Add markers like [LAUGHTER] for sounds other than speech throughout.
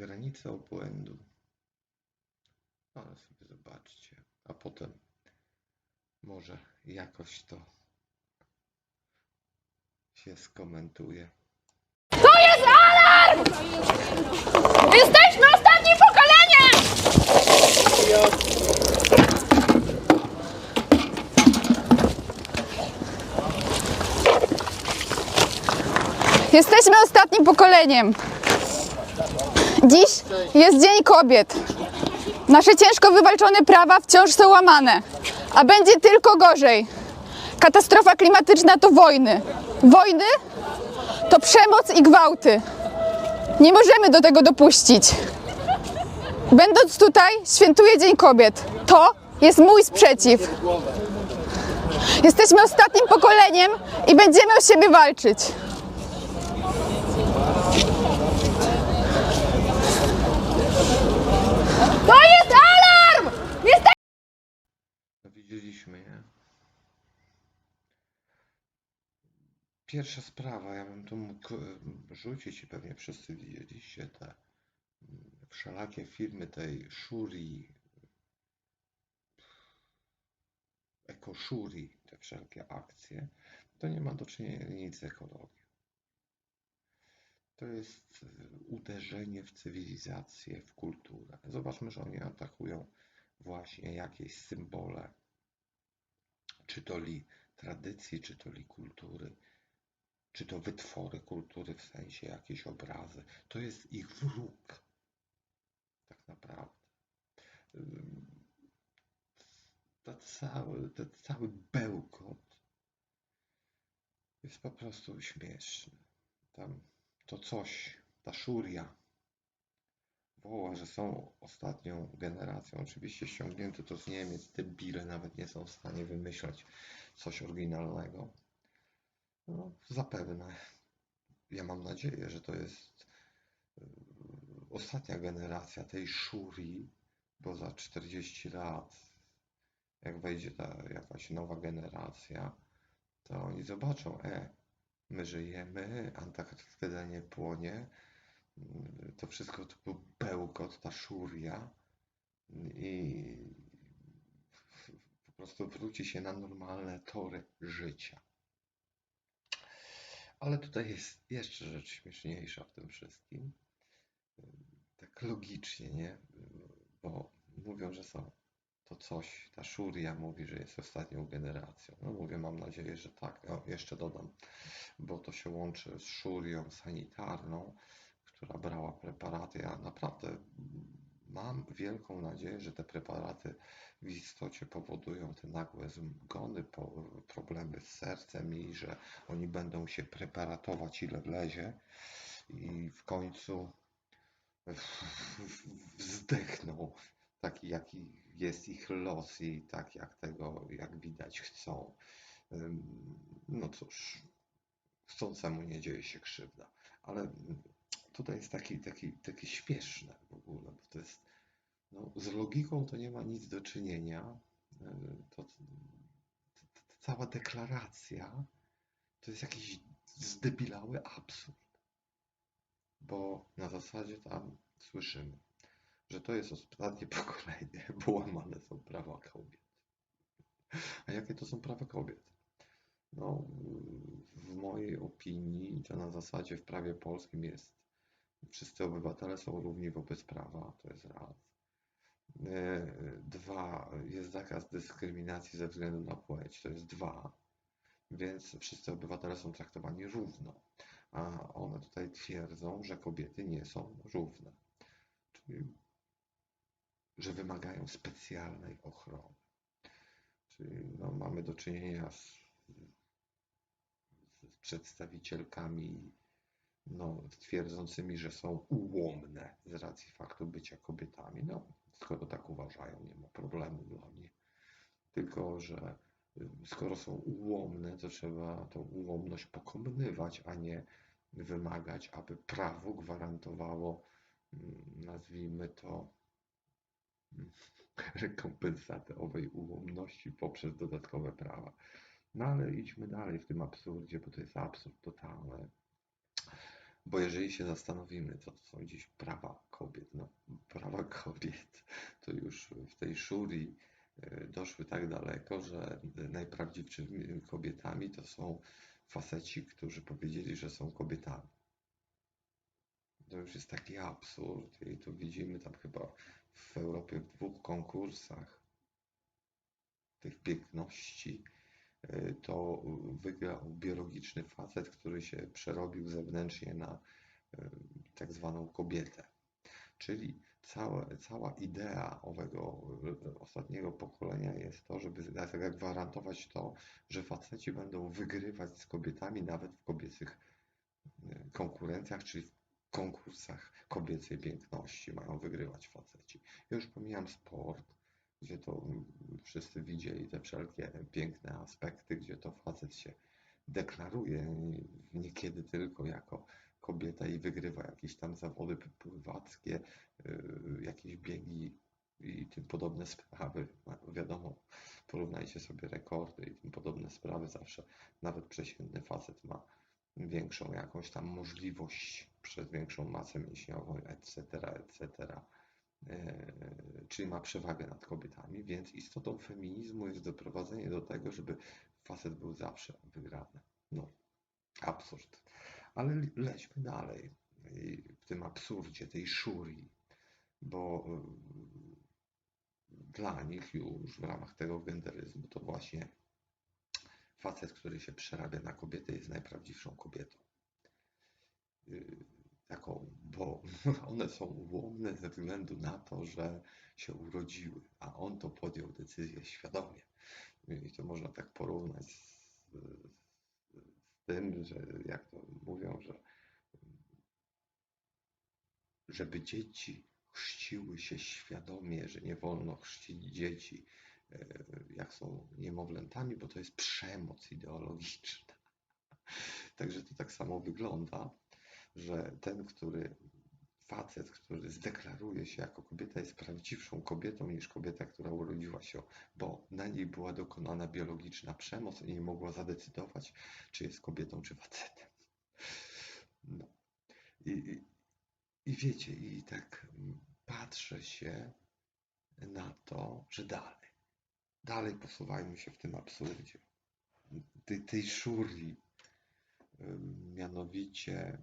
granice obłędu. Ale sobie zobaczcie, a potem może jakoś to się skomentuje. Jesteśmy ostatnim pokoleniem! Jesteśmy ostatnim pokoleniem. Dziś jest Dzień Kobiet. Nasze ciężko wywalczone prawa wciąż są łamane, a będzie tylko gorzej. Katastrofa klimatyczna to wojny. Wojny to przemoc i gwałty. Nie możemy do tego dopuścić. Będąc tutaj, świętuję Dzień Kobiet. To jest mój sprzeciw. Jesteśmy ostatnim pokoleniem i będziemy o siebie walczyć. To jest alarm! Jeste- No widzieliśmy je. Pierwsza sprawa, ja bym tu mógł e, rzucić i pewnie wszyscy widzieliście te mm, wszelakie filmy tej Shuri, ekoshuri, te wszelkie akcje. To nie ma do czynienia nic z ekologią. To jest e, uderzenie w cywilizację, w kulturę. Zobaczmy, że oni atakują właśnie jakieś symbole, czy to li tradycji, czy to li kultury, czy to wytwory kultury, w sensie jakieś obrazy. To jest ich wróg, tak naprawdę. To cały, ten cały bełkot jest po prostu śmieszny. Tam to coś, ta szuria, woła, że są ostatnią generacją. Oczywiście ściągnięte to z Niemiec, debile nawet nie są w stanie wymyślać coś oryginalnego. No, zapewne. Ja mam nadzieję, że to jest yy, ostatnia generacja tej szurii, bo za 40 lat, jak wejdzie ta jakaś nowa generacja, to oni zobaczą, e, my żyjemy, Antarktyda nie płonie, to wszystko to był bełkot, ta szuria i po prostu wróci się na normalne tory życia. Ale tutaj jest jeszcze rzecz śmieszniejsza w tym wszystkim. Tak logicznie, nie? Bo mówią, że są to coś, ta szuria mówi, że jest ostatnią generacją. No mówię, mam nadzieję, że tak. O, jeszcze dodam, bo to się łączy z szurią sanitarną, która brała preparaty. Ja naprawdę mam wielką nadzieję, że te preparaty w istocie powodują te nagłe zgony, problemy z sercem i że oni będą się preparatować ile wlezie i w końcu zdechną taki jaki jest ich los i tak jak tego jak widać chcą. No cóż, chcącemu nie dzieje się krzywda, ale tutaj jest taki, taki, taki śmieszne w ogóle, bo to jest, no, z logiką to nie ma nic do czynienia. To, to, to cała deklaracja to jest jakiś zdebilały absurd, bo na zasadzie tam słyszymy, że to jest ostatnie [LAUGHS] pokolenie, bo łamane są prawa kobiet. A jakie to są prawa kobiet? No, w mojej opinii to na zasadzie w prawie polskim jest wszyscy obywatele są równi wobec prawa, to jest raz. E, Dwa, jest zakaz dyskryminacji ze względu na płeć, to jest dwa. Więc wszyscy obywatele są traktowani równo. A one tutaj twierdzą, że kobiety nie są równe. Czyli, że wymagają specjalnej ochrony. Czyli no, mamy do czynienia z, z przedstawicielkami no, twierdzącymi, że są ułomne z racji faktu bycia kobietami. No, skoro tak uważają, nie ma problemu dla mnie. Tylko, że y, skoro są ułomne, to trzeba tą ułomność pokonywać, a nie wymagać, aby prawo gwarantowało, mm, nazwijmy to, rekompensatę owej ułomności poprzez dodatkowe prawa. No ale idźmy dalej w tym absurdzie, bo to jest absurd totalny. Bo jeżeli się zastanowimy, co to są dziś prawa kobiet, no prawa kobiet, to już w tej szuri e, doszły tak daleko, że najprawdziwszymi kobietami to są faceci, którzy powiedzieli, że są kobietami. To już jest taki absurd i tu widzimy tam chyba w Europie w dwóch konkursach tych piękności y, to wygrał biologiczny facet, który się przerobił zewnętrznie na y, tak zwaną kobietę. Czyli cała, cała idea owego y, ostatniego pokolenia jest to, żeby zagwarantować to, że faceci będą wygrywać z kobietami nawet w kobiecych konkurencjach, czyli w konkursach kobiecej piękności mają wygrywać faceci. Ja już pomijam sport, gdzie to wszyscy widzieli te wszelkie piękne aspekty, gdzie to facet się deklaruje niekiedy tylko jako kobieta i wygrywa jakieś tam zawody pływackie, y, jakieś biegi i tym podobne sprawy. No, wiadomo, porównajcie sobie rekordy i tym podobne sprawy. Zawsze nawet przeciętny facet ma większą jakąś tam możliwość przez większą masę mięśniową, etc., etc., e, czyli ma przewagę nad kobietami, więc istotą feminizmu jest doprowadzenie do tego, żeby facet był zawsze wygrany. No, absurd. Ale lećmy dalej w tym absurdzie, tej szurii, bo e, dla nich już w ramach tego genderyzmu to właśnie facet, który się przerabia na kobietę, jest najprawdziwszą kobietą. Y, taką, bo [LAUGHS] one są ułomne ze względu na to, że się urodziły, a on to podjął decyzję świadomie. I to można tak porównać z, z tym, że jak to mówią, że żeby dzieci chrzciły się świadomie, że nie wolno chrzcić dzieci, jak są niemowlętami, bo to jest przemoc ideologiczna. [LAUGHS] Także to tak samo wygląda, że ten, który facet, który zdeklaruje się jako kobieta, jest prawdziwszą kobietą niż kobieta, która urodziła się, bo na niej była dokonana biologiczna przemoc i nie mogła zadecydować, czy jest kobietą, czy facetem. No. I, i, I wiecie, i tak patrzę się na to, że dalej dalej posuwajmy się w tym absurdzie, tej, tej szurii. Mianowicie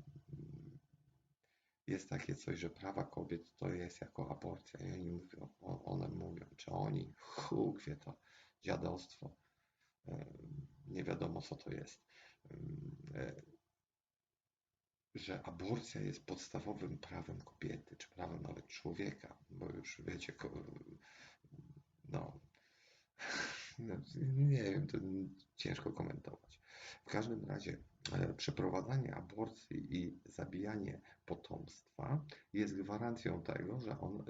jest takie coś, że prawa kobiet to jest jako aborcja. I oni mówią, one mówią, czy oni, hu, wie to dziadostwo, nie wiadomo co to jest, e, że aborcja jest podstawowym prawem kobiety, czy prawem nawet człowieka, bo już wiecie, no, no, nie wiem, to ciężko komentować. W każdym razie e, przeprowadzanie aborcji i zabijanie potomstwa jest gwarancją tego, że, on,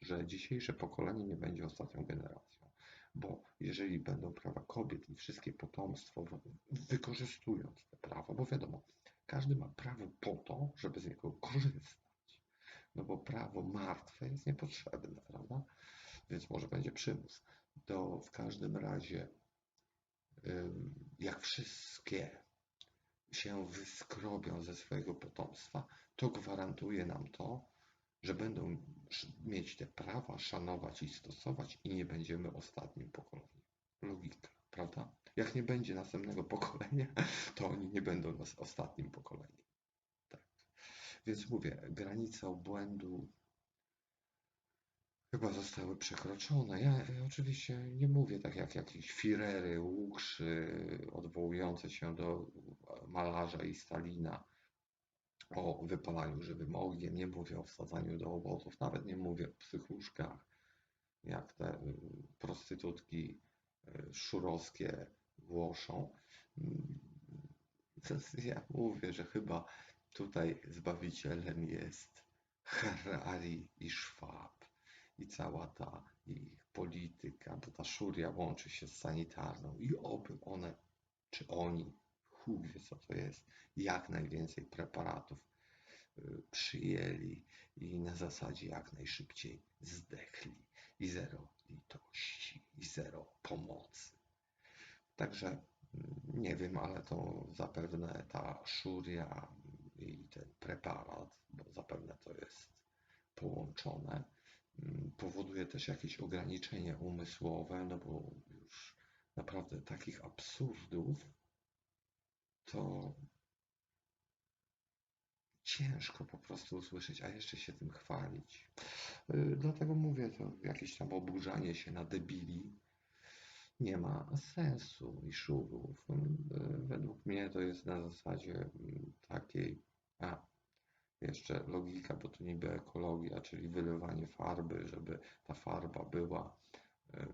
że dzisiejsze pokolenie nie będzie ostatnią generacją. Bo jeżeli będą prawa kobiet i wszystkie potomstwo, wykorzystując te prawa, bo wiadomo, każdy ma prawo po to, żeby z niego korzystać. No bo prawo martwe jest niepotrzebne, prawda? Więc może będzie przymus to w każdym razie, jak wszystkie się wyskrobią ze swojego potomstwa, to gwarantuje nam to, że będą mieć te prawa, szanować i stosować i nie będziemy ostatnim pokoleniem. Logika, prawda? Jak nie będzie następnego pokolenia, [LAUGHS] to oni nie będą nas ostatnim pokoleniem. Tak. Więc mówię, granica obłędu chyba zostały przekroczone. Ja oczywiście nie mówię tak jak jakieś firery, łukszy odwołujące się do malarza i Stalina o wypalaniu żywym ogniem, nie mówię o wsadzaniu do obozów, nawet nie mówię o psychuszkach, jak te y, prostytutki y, szurowskie głoszą. Mm, ja mówię, że chyba tutaj zbawicielem jest Harari i Schwab i cała ta ich polityka, bo ta szuria łączy się z sanitarną i oby one, czy oni, chuj wie co to jest, jak najwięcej preparatów y, przyjęli i na zasadzie jak najszybciej zdechli i zero litości i zero pomocy. Także Nie wiem, ale to zapewne ta szuria i ten preparat, bo zapewne to jest połączone, mm, powoduje też jakieś ograniczenie umysłowe, no bo już naprawdę takich absurdów to ciężko po prostu usłyszeć, a jeszcze się tym chwalić. Y, Dlatego mówię, to jakieś tam oburzanie się na debili nie ma sensu i szurów. Y, Według mnie to jest na zasadzie mm, takiej, a jeszcze logika, bo to niby ekologia, czyli wylewanie farby, żeby ta farba była y,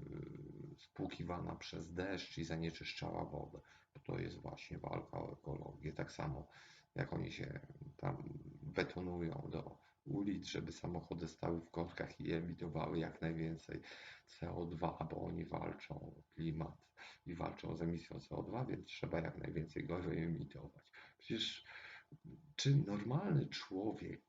spłukiwana przez deszcz i zanieczyszczała wodę. To jest właśnie walka o ekologię. Tak samo jak oni się tam betonują do ulic, żeby samochody stały w korkach i emitowały jak najwięcej CO2, bo oni walczą o klimat i walczą z emisją CO2, więc trzeba jak najwięcej go wyemitować. Przecież czy normalny człowiek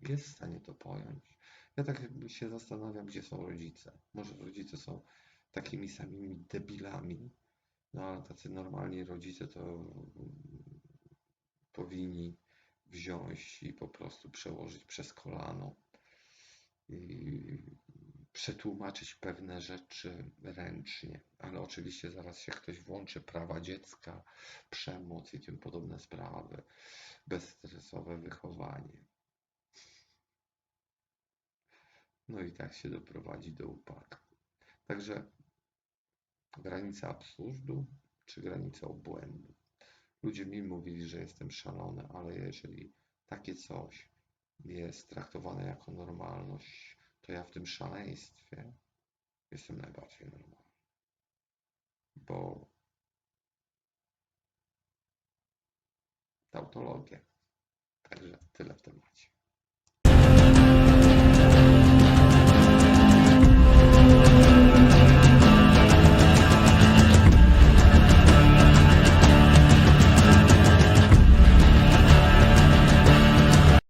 jest w stanie to pojąć? Ja tak jakby się zastanawiam, gdzie są rodzice. Może rodzice są takimi samymi debilami, no ale tacy normalni rodzice to powinni wziąć i po prostu przełożyć przez kolano i przetłumaczyć pewne rzeczy ręcznie. Ale oczywiście zaraz się ktoś włączy, prawa dziecka, przemoc i tym podobne sprawy, bezstresowe wychowanie. No i tak się doprowadzi do upadku. Także granica absurdu czy granica obłędu. Ludzie mi mówili, że jestem szalony, ale jeżeli takie coś jest traktowane jako normalność, to ja w tym szaleństwie jestem najbardziej normalny. Bo tautologia. Także tyle w temacie.